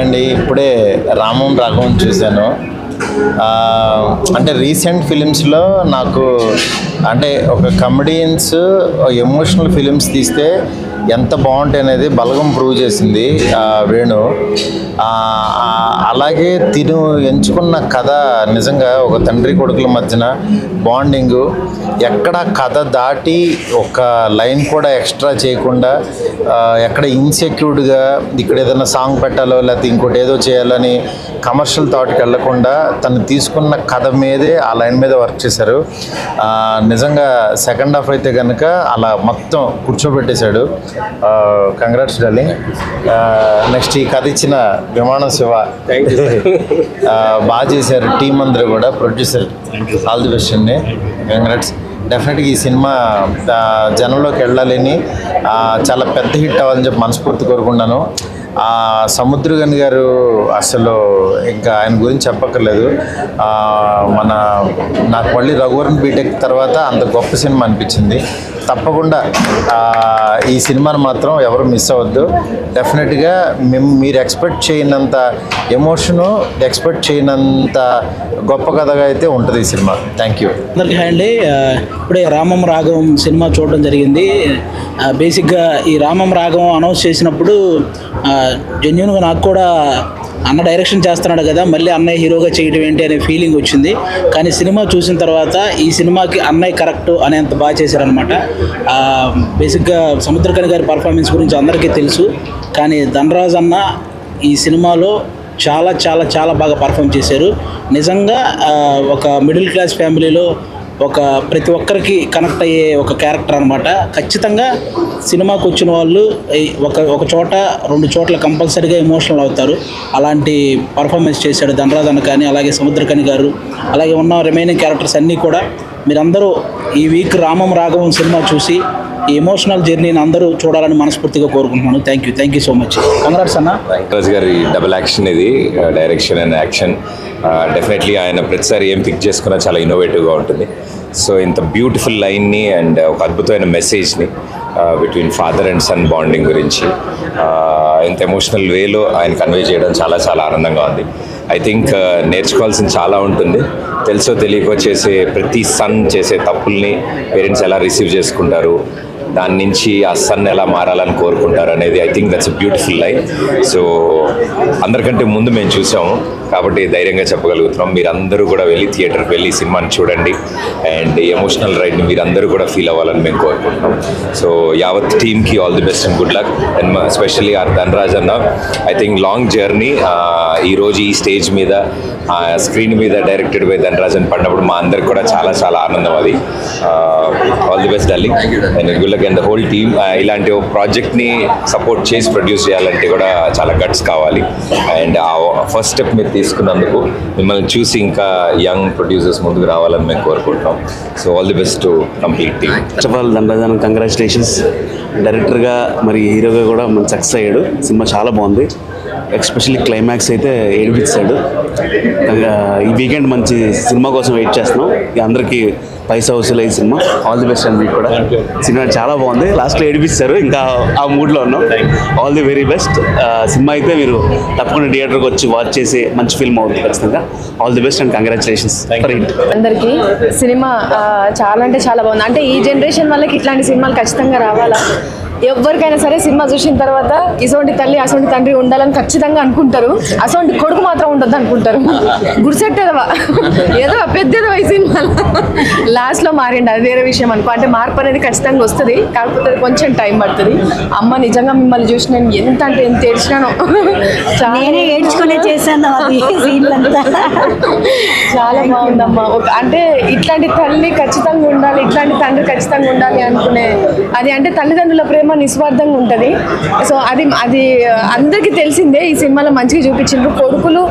అండి ఇప్పుడే రామం రాఘవం చూశాను. అంటే రీసెంట్ ఫిలిమ్స్లో నాకు అంటే ఒక కమెడియన్స్ ఎమోషనల్ ఫిలిమ్స్ తీస్తే ఎంత బాగుంటాయి అనేది బలగం ప్రూవ్ చేసింది వేణు. అలాగే తిను ఎంచుకున్న కథ నిజంగా ఒక తండ్రి కొడుకుల మధ్యన బాండింగు ఎక్కడ కథ దాటి ఒక లైన్ కూడా ఎక్స్ట్రా చేయకుండా ఎక్కడ ఇన్సెక్యూర్డ్గా ఇక్కడ ఏదైనా సాంగ్ పెట్టాలో లేకపోతే ఇంకోటి ఏదో చేయాలని కమర్షియల్ థాట్కి వెళ్ళకుండా తను తీసుకున్న కథ మీదే ఆ లైన్ మీద వర్క్ చేశారు. నిజంగా సెకండ్ హాఫ్ అయితే కనుక అలా మొత్తం కూర్చోబెట్టేశాడు. కంగ్రాట్స్ డార్లింగ్ నెక్స్ట్ ఈ కథ ఇచ్చిన విమానం శివ. బాగా చేశారు. టీం అందరూ కూడా ప్రొడ్యూసర్ ఆల్ ది బెస్ట్ అండి కంగ్రాట్స్ డెఫినెట్గా ఈ సినిమా జనంలోకి వెళ్ళాలని చాలా పెద్ద హిట్ అవ్వాలని చెప్పి మనస్ఫూర్తి కోరుకున్నాను ఆ, సముద్రగని గారు అసలు ఇంకా ఆయన గురించి చెప్పక్కర్లేదు. మన నాకు మళ్ళీ రఘువరన్ బీటెక్ తర్వాత అంత గొప్ప సినిమా అనిపించింది. తప్పకుండా ఈ సినిమాను మాత్రం ఎవరు మిస్ అవ్వద్దు. డెఫినెట్గా మేము మీరు ఎక్స్పెక్ట్ చేయనంత ఎమోషను ఎక్స్పెక్ట్ చేయనంత గొప్ప కథగా అయితే ఉంటుంది ఈ సినిమా. థ్యాంక్ యూ అందరికీ హాయ్ అండి. ఇప్పుడే రామం రాఘవం సినిమా చూడడం జరిగింది. బేసిక్గా ఈ రామం రాఘవం అనౌన్స్ చేసినప్పుడు జెన్యున్గా నాకు కూడా అన్న డైరెక్షన్ చేస్తున్నాడు కదా మళ్ళీ అన్నయ్య హీరోగా చేయడం ఏంటి అనే ఫీలింగ్ వచ్చింది. కానీ సినిమా చూసిన తర్వాత ఈ సినిమాకి అన్నయ్య కరెక్ట్ అనేంత బాగా చేశారనమాట బేసిక్గా సముద్రకని గారి పర్ఫార్మెన్స్ గురించి అందరికీ తెలుసు. కానీ ధనరాజ్ అన్న ఈ సినిమాలో చాలా చాలా చాలా బాగా పర్ఫామ్ చేశారు. నిజంగా ఒక మిడిల్ క్లాస్ ఫ్యామిలీలో ఒక ప్రతి ఒక్కరికి కనెక్ట్ అయ్యే ఒక క్యారెక్టర్ అనమాట ఖచ్చితంగా సినిమాకు వచ్చిన వాళ్ళు ఒక ఒక చోట రెండు చోట్ల కంపల్సరీగా ఎమోషనల్ అవుతారు. అలాంటి పర్ఫార్మెన్స్ చేశాడు ధనరాజ్ కానీ అలాగే సముద్రకని గారు అలాగే ఉన్న రిమైనింగ్ క్యారెక్టర్స్ అన్నీ కూడా మీరందరూ ఈ వీక్ రామం రాఘవం సినిమా చూసి ఈ ఎమోషనల్ జర్నీని అందరూ చూడాలని మనస్ఫూర్తిగా కోరుకుంటున్నాను. Thank you thank you so much congrats అన్న. వెంకటరాజ్ గారి డబుల్ యాక్షన్ ఇది డైరెక్షన్ అండ్ యాక్షన్ డెఫినెట్లీ ఆయన ప్రతిసారి ఏం పిక్ చేసుకున్నా చాలా ఇన్నోవేటివ్గా ఉంటుంది. సో ఇంత బ్యూటిఫుల్ లైన్ని అండ్ ఒక అద్భుతమైన మెసేజ్ని between father and son bonding గురించి ఇంత ఎమోషనల్ వేలో ఆయన కన్వే చేయడం చాలా చాలా ఆనందంగా ఉంది. ఐ థింక్ నేర్చుకోవాల్సింది చాలా ఉంటుంది. తెలుసో తెలియకో చేసే ప్రతి సన్ చేసే తప్పుల్ని పేరెంట్స్ ఎలా రిసీవ్ చేసుకుంటారు దాని నుంచి ఆ సన్ ఎలా మారాలని కోరుకుంటారు అనేది I think that's beautiful life so అందరికంటే ముందు మేము చూసాము. కాబట్టి ధైర్యంగా చెప్పగలుగుతున్నాం. మీరందరూ కూడా వెళ్ళి థియేటర్కి వెళ్ళి సినిమాని చూడండి. అండ్ ఎమోషనల్ రైడ్ని మీరందరూ కూడా ఫీల్ అవ్వాలని మేము కోరుకుంటున్నాం. సో యావత్ టీమ్కి all the best and good luck and especially R Dhanraj అన్న. ఐ థింక్ లాంగ్ జర్నీ ఈరోజు ఈ స్టేజ్ మీద స్క్రీన్ మీద డైరెక్టెడ్ బై ధనరాజ్ అని పడినప్పుడు మా అందరికి కూడా చాలా చాలా ఆనందం అది. All the best darling and good luck and the whole team ఇలాంటి ఒక ప్రాజెక్ట్ని సపోర్ట్ చేసి ప్రొడ్యూస్ చేయాలంటే కూడా చాలా గట్స్ కావాలి. అండ్ ఆ ఫస్ట్ స్టెప్ మీరు తీసుకున్నందుకు మిమ్మల్ని చూసి ఇంకా యంగ్ ప్రొడ్యూసర్స్ ముందుకు రావాలని మేము కోరుకుంటున్నాం. So all the best to complete team first of all దండదానం congratulations డైరెక్టర్గా మరి హీరోగా కూడా మన సక్సెస్ అయ్యాడు. సినిమా చాలా బాగుంది. ఎక్స్పెషల్లీ క్లైమాక్స్ అయితే ఏడిపించాడు ఈ వీకెండ్ మంచి సినిమా కోసం వెయిట్ చేస్తున్నాం. ఇక అందరికీ పైసా వసూలు ఈ cinema. All the best and మీకు కూడా సినిమా చాలా బాగుంది. లాస్ట్లో ఏడిపిస్తారు. ఇంకా ఆ మూడ్లో ఉన్నాం. All the very best cinema అయితే మీరు తప్పకుండా థియేటర్కి వచ్చి వాచ్ చేసి మంచి ఫిల్మ్ అవుతుంది ఖచ్చితంగా. All the best and congratulations అందరికీ సినిమా చాలా అంటే చాలా బాగుంది. అంటే ఈ జనరేషన్ వాళ్ళకి ఇట్లాంటి సినిమాలు ఖచ్చితంగా రావాలా? ఎవరికైనా సరే సినిమా చూసిన తర్వాత ఇసోంటి తల్లి అసోంటి తండ్రి ఉండాలని ఖచ్చితంగా అనుకుంటారు. అసోంటి కొడుకు మాత్రం ఉండొద్దు అనుకుంటారు. గుడిసెట్టేదవా? ఏదో పెద్దదో ఈ సినిమాలో? లాస్ట్లో మారిండు. అది వేరే విషయం అనుకో. అంటే మార్పు అనేది ఖచ్చితంగా వస్తుంది. కాకపోతే కొంచెం టైం పడుతుంది. అమ్మ నిజంగా మిమ్మల్ని చూసి నేను ఎంత అంటే ఎంత ఏడ్చినాను. నేనే ఏడ్చుకునే చేశాను చాలా బాగుందమ్మా. ఒక అంటే ఇట్లాంటి తల్లి ఖచ్చితంగా ఉండాలి ఇట్లాంటి తండ్రి ఖచ్చితంగా ఉండాలి అనుకునే అది అంటే తల్లిదండ్రుల ప్రేమ నిస్వార్థంగా ఉంటుంది. సో అది అది అందరికీ తెలిసిందే ఈ సినిమాలో మంచిగా చూపించిండ్రు. కొడుకులు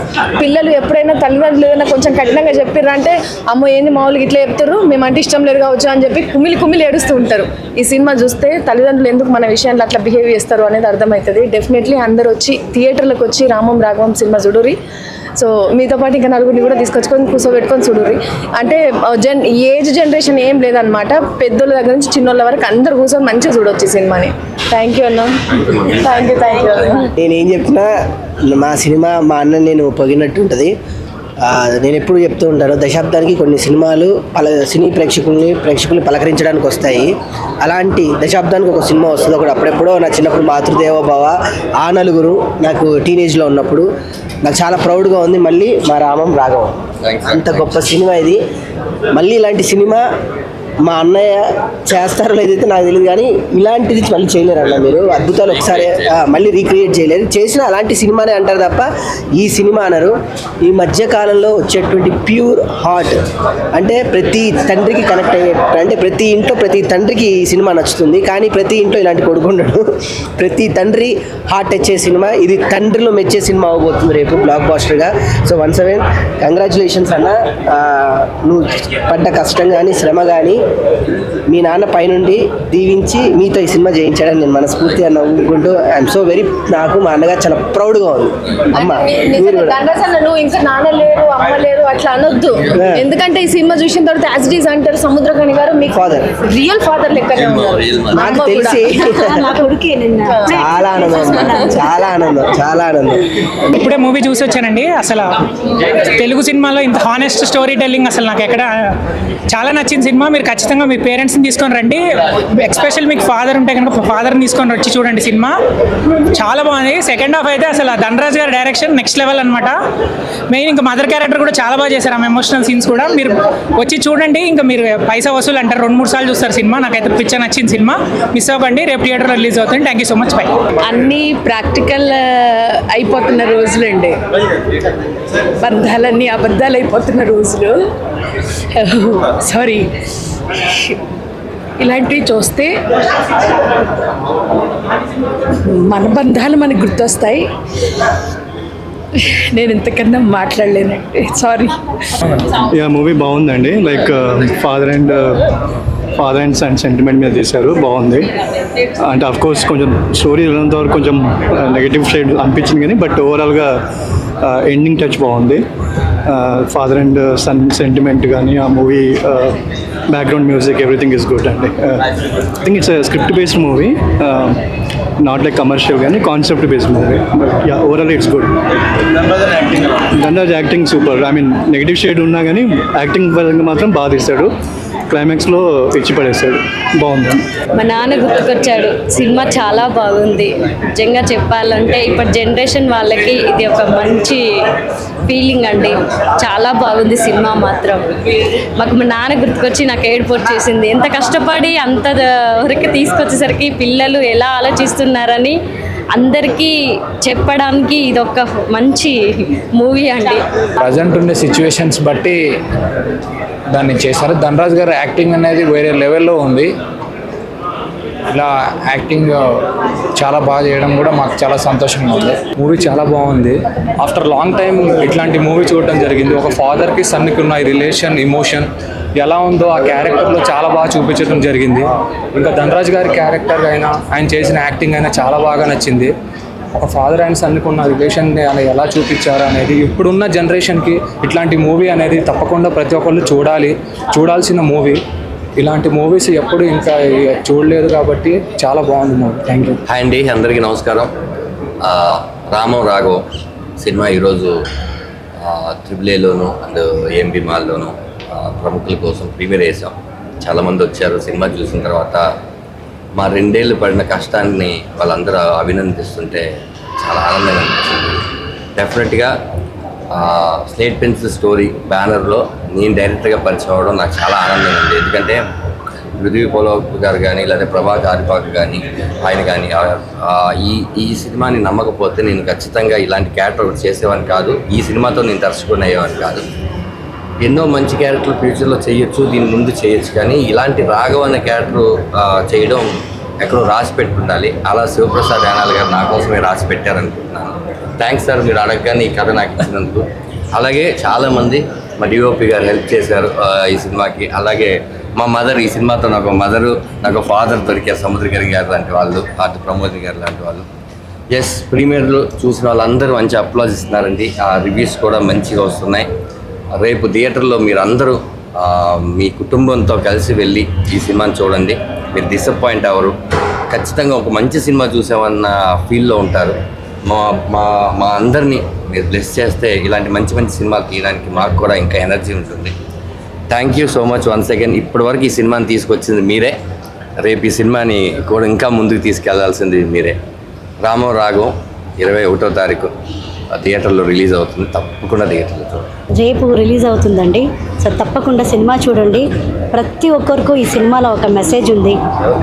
పిల్లలు ఎప్పుడైనా తల్లిదండ్రులు ఏదైనా కొంచెం కఠినంగా చెప్పిర్రు అంటే అమ్మో ఏంది మామూలుగా ఇట్లా చెప్తారు మేమంటే ఇష్టం లేదు కావచ్చు అని చెప్పి కుమిలి కుమిలి ఏడుస్తూ ఉంటారు. ఈ సినిమా చూస్తే తల్లిదండ్రులు ఎందుకు మన విషయంలో అట్లా బిహేవ్ చేస్తారు అనేది అర్థమవుతుంది. డెఫినెట్లీ అందరూ వచ్చి థియేటర్లకు వచ్చి రామం రాఘవం సినిమా చూడరి సో మీతో పాటు ఇంకా నలుగురిని కూడా తీసుకొచ్చుకొని కూర్చోబెట్టుకొని చూడుర్రి. అంటే జన్ ఏజ్ జనరేషన్ ఏం లేదనమాట పెద్దోళ్ళ దగ్గర నుంచి చిన్నోళ్ళ వరకు అందరు కూర్చొని మంచిగా చూడొచ్చు ఈ సినిమాని. థ్యాంక్ యూ అన్న. థ్యాంక్ యూ థ్యాంక్ యూ నేనేం నేను ఏం చెప్పినా మా సినిమా మా అన్న నేను పొగినట్టు ఉంటుంది. నేను ఎప్పుడు చెప్తూ ఉంటాను దశాబ్దానికి కొన్ని సినిమాలు పల సినీ ప్రేక్షకుల్ని ప్రేక్షకుల్ని పలకరించడానికి వస్తాయి. అలాంటి దశాబ్దానికి ఒక సినిమా వస్తుంది ఒకటి అప్పుడెప్పుడో నా చిన్నప్పుడు మాతృదేవో భవ ఆ నలుగురు నాకు టీనేజ్లో ఉన్నప్పుడు నాకు చాలా ప్రౌడ్గా ఉంది మళ్ళీ మా రామం రాఘవం. అంత గొప్ప సినిమా ఇది. మళ్ళీ ఇలాంటి సినిమా మా అన్నయ్య చేస్తారో లేదైతే నాకు తెలియదు కానీ ఇలాంటిది మళ్ళీ చేయలేరు అన్న మీరు. అద్భుతాలు ఒకసారి మళ్ళీ రీక్రియేట్ చేయలేరు. చేసిన అలాంటి సినిమానే అంటారు తప్ప ఈ సినిమా అనరు. ఈ మధ్యకాలంలో వచ్చేటువంటి ప్యూర్ హార్ట్ అంటే ప్రతి తండ్రికి కనెక్ట్ అయ్యే అంటే ప్రతి ఇంట్లో ప్రతి తండ్రికి ఈ సినిమా నచ్చుతుంది. కానీ ప్రతి ఇంట్లో ఇలాంటి కొడుకుండడు ప్రతి తండ్రి హార్ట్ ఇచ్చే సినిమా ఇది తండ్రిలో మెచ్చే సినిమా అవబోతుంది రేపు బ్లాక్ బాస్టర్గా సో వన్స్ సెవెన్ కంగ్రాచులేషన్స్ అన్న. నువ్వు పడ్డ కష్టం కానీ శ్రమ కానీ Thank you. మీ నాన్న పైనుండి దీవించి మీతో ఈ సినిమా చేయించాడని నేను మనస్ఫూర్తిగా నవ్వుకుంటూ ఐఎమ్ సో వెరీ నాకు మా అన్నగారు చాలా ప్రౌడ్గా ఉంది. అమ్మ నువ్వు ఇంకా నాన్న లేరు అమ్మ లేరు అట్లా అనొద్దు. ఎందుకంటే ఈ సినిమా చూసిన తర్వాత యాజ్ డీస్ అంటారు సముద్రకని గారు మీకు Father. రియల్ ఫాదర్ మా నాకు. తెలిసి నా కొడుకే నిన్న. చాలా ఆనందం. చాలా ఆనందం చాలా ఆనందం. ఇప్పుడే మూవీ చూసి వచ్చానండి. అసలు తెలుగు సినిమాలో ఇంత హానెస్ట్ స్టోరీ టెల్లింగ్ అసలు నాకు ఎక్కడ చాలా నచ్చిన సినిమా. మీరు ఖచ్చితంగా మీ పేరెంట్స్ని తీసుకొని రండి. ఎక్స్పెషల్ మీకు ఫాదర్ ఉంటే కనుక ఫాదర్ని తీసుకొని వచ్చి చూడండి సినిమా. చాలా బాగుంది. సెకండ్ హాఫ్ అయితే అసలు ధనరాజ్ గారి డైరెక్షన్ నెక్స్ట్ లెవెల్ అనమాట మెయిన్ ఇంకా మదర్ క్యారెక్టర్ కూడా చాలా బాగా చేశారు. ఆమె ఎమోషనల్ సీన్స్ కూడా. మీరు వచ్చి చూడండి. ఇంకా మీరు పైసా వసూలు అంటారు. రెండు మూడు సార్లు చూస్తారు సినిమా. నాకైతే పిక్చర్ నచ్చిన సినిమా. మిస్ అవ్వకండి రేపు థియేటర్లో రిలీజ్ అవుతుంది. Thank you so much bye అన్నీ ప్రాక్టికల్ అయిపోతున్న రోజులండి. బంధాలన్నీ అబద్ధాలు అయిపోతున్న రోజులు. సారీ ఇలాంటివి చూస్తే మన బంధాలు మనకు గుర్తొస్తాయి. నేను ఇంతకన్నా మాట్లాడలేనండి. సారీ యా మూవీ బాగుందండి. Like father and father and son sentiment మీద తీశారు. బాగుంది. అంటే అఫ్ కోర్స్ కొంచెం స్టోరీ వెళ్ళినంత వరకు కొంచెం uh, నెగిటివ్ షేడ్ అనిపించింది కానీ బట్ ఓవరాల్గా ఎండింగ్ టచ్ బాగుంది. ఫాదర్ అండ్ సన్ సెంటిమెంట్ కానీ ఆ movie background music everything is good అండి. I think it's script based movie not like commercial కానీ concept based movie but yeah overall it's good Dhanraj acting super I mean negative shade ఉన్నా కానీ acting పరంగా మాత్రం బాగా తీస్తాడు క్లైమాక్స్లో ఇచ్చి పడేస్తాడు బాగుంది. మా నాన్న గుర్తుకొచ్చాడు సినిమా చాలా బాగుంది. నిజంగా చెప్పాలంటే ఇప్పుడు జనరేషన్ వాళ్ళకి ఇది ఒక మంచి ఫీలింగ్ అండి. చాలా బాగుంది సినిమా మాత్రం. మాకు మా నాన్న గుర్తుకొచ్చి నాకు ఏడుపు చేసింది ఎంత కష్టపడి అంత వరకు తీసుకొచ్చేసరికి పిల్లలు ఎలా ఆలోచిస్తున్నారని అందరికీ చెప్పడానికి ఇది ఒక మంచి మూవీ అండి. ప్రజెంట్ ఉండే సిచ్యువేషన్స్ బట్టి దాన్ని చేశారు. ధనరాజ్ గారు యాక్టింగ్ అనేది వేరే లెవెల్లో ఉంది. ఇలా యాక్టింగ్ చాలా బాగా చేయడం కూడా మాకు చాలా సంతోషంగా ఉంది. మూవీ చాలా బాగుంది. ఆఫ్టర్ లాంగ్ టైం ఇట్లాంటి మూవీ చూడటం జరిగింది. ఒక ఫాదర్కి సన్నికి ఉన్న రిలేషన్ ఇమోషన్ ఎలా ఉందో ఆ క్యారెక్టర్లో చాలా బాగా చూపించడం జరిగింది. ఇంకా ధనరాజ్ గారి క్యారెక్టర్ అయినా ఆయన చేసిన యాక్టింగ్ అయినా చాలా బాగా నచ్చింది. ఒక ఫాదర్ అండ్ సన్కి ఉన్న రిలేషన్ని అలా ఎలా చూపించారు అనేది ఇప్పుడున్న జనరేషన్కి ఇట్లాంటి మూవీ అనేది తప్పకుండా ప్రతి ఒక్కళ్ళు చూడాలి. చూడాల్సిన మూవీ. ఇలాంటి మూవీస్ ఎప్పుడు ఇంకా చూడలేదు కాబట్టి చాలా బాగుంది మూవీ. థ్యాంక్ యూ హాయ్ అండి అందరికీ నమస్కారం. రామం రాఘవం సినిమా ఈరోజు త్రిబులేలోను అండ్ ఏఎంబి మాల్లోను ప్రముఖుల కోసం ప్రీమియర్ వేసాం చాలామంది వచ్చారు సినిమా చూసిన తర్వాత మా రెండేళ్ళు పడిన కష్టాన్ని వాళ్ళందరూ అభినందిస్తుంటే చాలా ఆనందంగా అనిపిస్తుంది డెఫినెట్గా స్లేట్ పెన్సిల్ స్టోరీ బ్యానర్లో నేను డైరెక్ట్గా పరిచయం అవ్వడం నాకు చాలా ఆనందంగా ఉంది. ఎందుకంటే పృథ్వీ పోలవప్ గారు కానీ లేదా ప్రభా కారిపాక్ కానీ ఆయన కానీ ఈ ఈ సినిమాని నమ్మకపోతే నేను ఖచ్చితంగా ఇలాంటి క్యారెక్టర్ చేసేవాడిని కాదు. ఈ సినిమాతో నేను దర్శకుని అయ్యేవాడిని కాదు. ఎన్నో మంచి క్యారెక్టర్లు ఫ్యూచర్లో చేయొచ్చు దీని ముందు చేయొచ్చు కానీ ఇలాంటి రాఘవ అనే క్యారెక్టర్ చేయడం ఎక్కడో రాసి పెట్టుండాలి. అలా శివప్రసాద్ యానాల్ గారు నా కోసమే రాసి పెట్టారనుకుంటున్నాను. థ్యాంక్స్ సార్ మీరు అడగగానే ఈ కథ నాకు ఇచ్చినందుకు. అలాగే చాలామంది మా డిఓపి గారు హెల్ప్ చేశారు ఈ సినిమాకి. అలాగే మా మదర్ ఈ సినిమాతో నాకు మదరు నాకు ఫాదర్ దొరికారు సముద్ర గారి గారు లాంటి వాళ్ళు అటు ప్రమోద్ గారు లాంటి వాళ్ళు. ఎస్ ప్రీమియర్లో చూసిన వాళ్ళందరూ మంచి అప్లాజ్ ఇస్తున్నారండి. ఆ రివ్యూస్ కూడా మంచిగా వస్తున్నాయి. రేపు థియేటర్లో మీరు అందరూ మీ కుటుంబంతో కలిసి వెళ్ళి ఈ సినిమాని చూడండి. మీరు డిసప్పాయింట్ అవ్వరు. ఖచ్చితంగా ఒక మంచి సినిమా చూసామన్న ఫీల్లో ఉంటారు. మా మా మా అందరినీ మీరు బ్లెస్ చేస్తే ఇలాంటి మంచి మంచి సినిమాలు తీయడానికి మాకు కూడా ఇంకా ఎనర్జీ ఉంటుంది. Thank you so much once again ఇప్పటివరకు ఈ సినిమాని తీసుకొచ్చింది మీరే. రేపు ఈ సినిమాని కూడా ఇంకా ముందుకు తీసుకెళ్ళాల్సింది మీరే. రామో రాఘవం ఇరవై ఒకటో తారీఖు. థియేటర్లో రిలీజ్ అవుతుంది. తప్పకుండా థియేటర్లో చూడండి. రేపు రిలీజ్ అవుతుందండి. సో తప్పకుండా సినిమా చూడండి. ప్రతి ఒక్కరికి ఈ సినిమాలో ఒక మెసేజ్ ఉంది.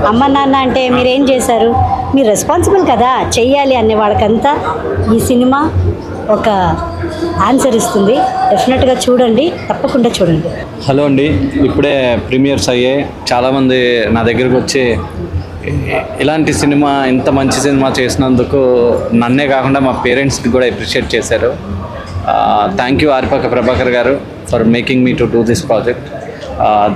అమ్మ నాన్న అంటే మీరేం చేశారు? మీరు రెస్పాన్సిబుల్ కదా? చెయ్యాలి అనే వాళ్ళకంతా ఈ సినిమా ఒక ఆన్సర్ ఇస్తుంది. డెఫినెట్గా చూడండి. తప్పకుండా చూడండి. హలో అండి. ఇప్పుడే ప్రీమియర్స్ అయ్యాయి. చాలామంది నా దగ్గరకు వచ్చి "ఇ- ఇలాంటి సినిమా ఇంత మంచి సినిమా చేసినందుకు నన్నే కాకుండా మా పేరెంట్స్కి కూడా అప్రిషియేట్ చేశారు. థ్యాంక్ యూ ఆరిపాక ప్రభాకర్ గారు for making me to do this project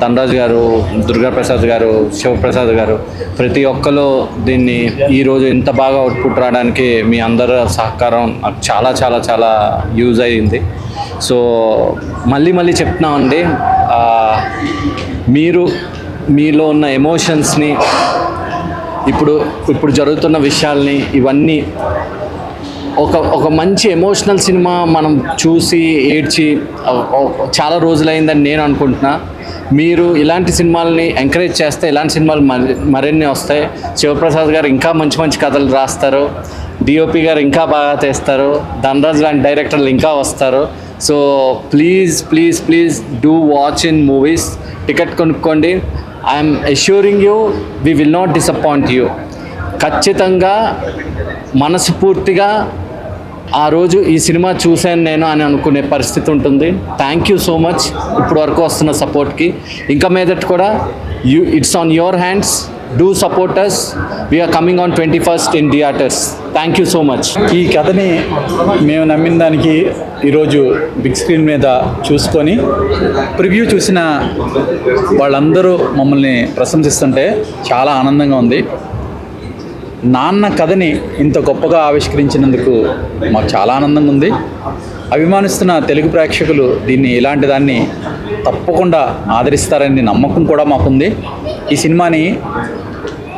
Dhanraj గారు దుర్గాప్రసాద్ గారు శివప్రసాద్ గారు ప్రతి ఒక్కరు దీన్ని ఈరోజు ఇంత బాగా అవుట్పుట్ రావడానికి మీ అందరి సహకారం నాకు చాలా చాలా చాలా యూజ్ అయ్యింది. సో మళ్ళీ మళ్ళీ చెప్తున్నామండి మీరు మీలో ఉన్న ఎమోషన్స్ని ఇప్పుడు ఇప్పుడు జరుగుతున్న విషయాల్ని ఇవన్నీ ఒక ఒక మంచి ఎమోషనల్ సినిమా మనం చూసి ఏడ్చి చాలా రోజులైందని నేను అనుకుంటున్నా. మీరు ఇలాంటి సినిమాలని ఎంకరేజ్ చేస్తే ఇలాంటి సినిమాలు మరిన్ని వస్తాయి. శివప్రసాద్ గారు ఇంకా మంచి మంచి కథలు రాస్తారు. డిఓపి గారు ఇంకా బాగా తీస్తారు. ధనరాజ్ లాంటి డైరెక్టర్లు ఇంకా వస్తారు. So please please please do watch in movies ticket కొనుక్కోండి. I'm assuring you we will not disappoint you ఖచ్చితంగా మనస్ఫూర్తిగా ఆ రోజు ఈ సినిమా చూశాను నేను అని అనుకునే పరిస్థితి ఉంటుంది. థ్యాంక్ యూ సో మచ్ ఇప్పుడు వరకు వస్తున్న సపోర్ట్కి ఇంకా మీదట కూడా you it's on your hands do supporters we are coming on twenty first in theatres thank you so much ఈ కథని మేము నమ్మిన దానికి ఈరోజు బిగ్ స్క్రీన్ మీద చూసుకొని ప్రివ్యూ చూసిన వాళ్ళందరూ మమ్మల్ని ప్రశంసిస్తుంటే చాలా ఆనందంగా ఉంది. నాన్న కథని ఇంత గొప్పగా ఆవిష్కరించినందుకు మాకు చాలా ఆనందంగా ఉంది. అభిమానిస్తున్న తెలుగు ప్రేక్షకులు దీన్ని ఇలాంటి దాన్ని తప్పకుండా ఆదరిస్తారని నమ్మకం కూడా మాకుంది. ఈ సినిమాని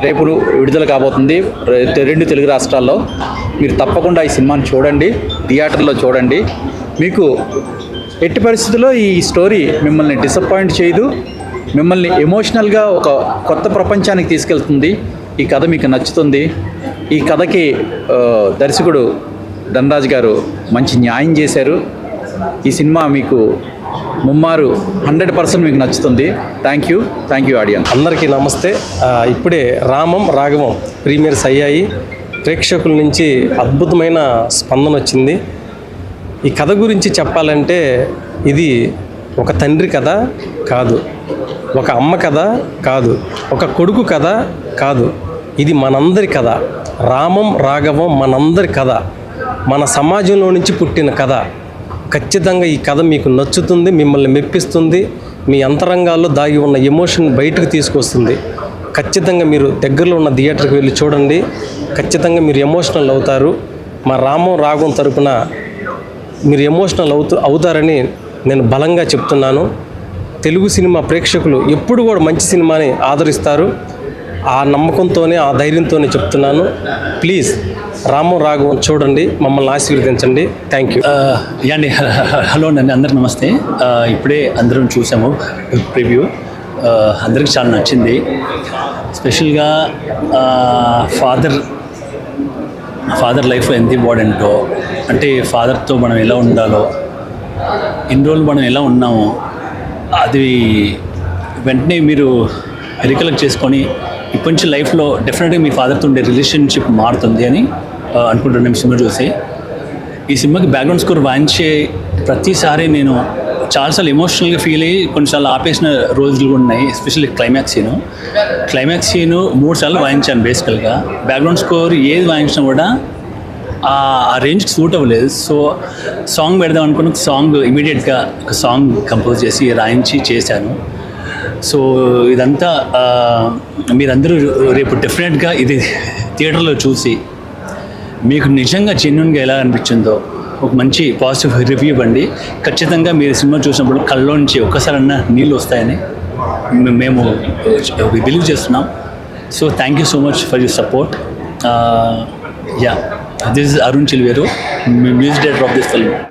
రేపు విడుదల కాబోతుంది. రెండు తెలుగు రాష్ట్రాల్లో. మీరు తప్పకుండా ఈ సినిమాని చూడండి థియేటర్లో చూడండి. మీకు ఎట్టి పరిస్థితుల్లో ఈ స్టోరీ మిమ్మల్ని డిసప్పాయింట్ చేయదు. మిమ్మల్ని ఎమోషనల్గా ఒక కొత్త ప్రపంచానికి తీసుకెళ్తుంది. ఈ కథ మీకు నచ్చుతుంది. ఈ కథకి దర్శకుడు ధనరాజ్ గారు మంచి న్యాయం చేశారు. ఈ సినిమా మీకు ముమ్మారు హండ్రెడ్ పర్సెంట్ మీకు నచ్చుతుంది. Thank you thank you audience అందరికీ నమస్తే. ఇప్పుడే రామం రాఘవం ప్రీమియర్స్ అయ్యాయి ప్రేక్షకుల నుంచి అద్భుతమైన స్పందన వచ్చింది. ఈ కథ గురించి చెప్పాలంటే ఇది ఒక తండ్రి కథ కాదు. ఒక అమ్మ కథ కాదు. ఒక కొడుకు కథ కాదు. ఇది మనందరి కథ. రామం రాఘవం మనందరి కథ. మన సమాజంలో నుంచి పుట్టిన కథ. ఖచ్చితంగా ఈ కథ మీకు నచ్చుతుంది మిమ్మల్ని మెప్పిస్తుంది మీ అంతరంగాల్లో దాగి ఉన్న ఎమోషన్ బయటకు తీసుకొస్తుంది. ఖచ్చితంగా మీరు దగ్గరలో ఉన్న థియేటర్కి వెళ్ళి చూడండి. ఖచ్చితంగా మీరు ఎమోషనల్ అవుతారు. మా రామం రాగం తరపున మీరు ఎమోషనల్ అవుతూ అవుతారని నేను బలంగా చెప్తున్నాను. తెలుగు సినిమా ప్రేక్షకులు ఎప్పుడు కూడా మంచి సినిమాని ఆదరిస్తారు. ఆ నమ్మకంతోనే ఆ ధైర్యంతోనే చెప్తున్నాను. ప్లీజ్ రాము రాఘవం చూడండి మమ్మల్ని ఆశీర్వదించండి. థ్యాంక్ యూ యాండి హలో అండి అందరు నమస్తే. ఇప్పుడే అందరం చూసాము ప్రివ్యూ. అందరికి చాలా నచ్చింది. స్పెషల్గా ఫాదర్ ఫాదర్ లైఫ్లో ఎంత ఇంపార్టెంటో అంటే ఫాదర్తో మనం ఎలా ఉండాలో ఇన్ని రోజులు మనం ఎలా ఉన్నామో అది వెంటనే మీరు రికలెక్ట్ చేసుకొని ఇప్పటి నుంచి లైఫ్లో డెఫినెట్గా మీ ఫాదర్తో ఉండే రిలేషన్షిప్ మారుతుంది అని ఆ, సినిమా చూసి. ఈ సినిమాకి బ్యాక్గ్రౌండ్ స్కోర్ వాయించే ప్రతిసారి నేను చాలాసార్లు ఎమోషనల్గా ఫీల్ అయ్యి కొన్నిసార్లు ఆపేసిన రోజులు కూడా ఉన్నాయి especially climax scene climax scene మూడు సార్లు వాయించాను బేసికల్గా బ్యాక్గ్రౌండ్ స్కోర్ ఏది వాయించినా కూడా ఆ రేంజ్కి సూట్ అవ్వలేదు. సో సాంగ్ పెడదాం అనుకున్న సాంగ్ ఇమీడియట్గా ఒక సాంగ్ కంపోజ్ చేసి రాయించి చేశాను. సో ఇదంతా మీరందరూ రేపు డెఫినెట్గా ఇది థియేటర్లో చూసి మీకు నిజంగా జెన్యున్గా ఎలా అనిపించిందో ఒక మంచి పాజిటివ్ రివ్యూ ఇవ్వండి. ఖచ్చితంగా మీరు సినిమా చూసినప్పుడు కళ్ళలోంచి ఒక్కసారన్నా నీళ్ళు వస్తాయని మేము uh, బిలీవ్ చేస్తున్నాం. So thank you so much for your support yeah this is Arun Chilveru music director of this film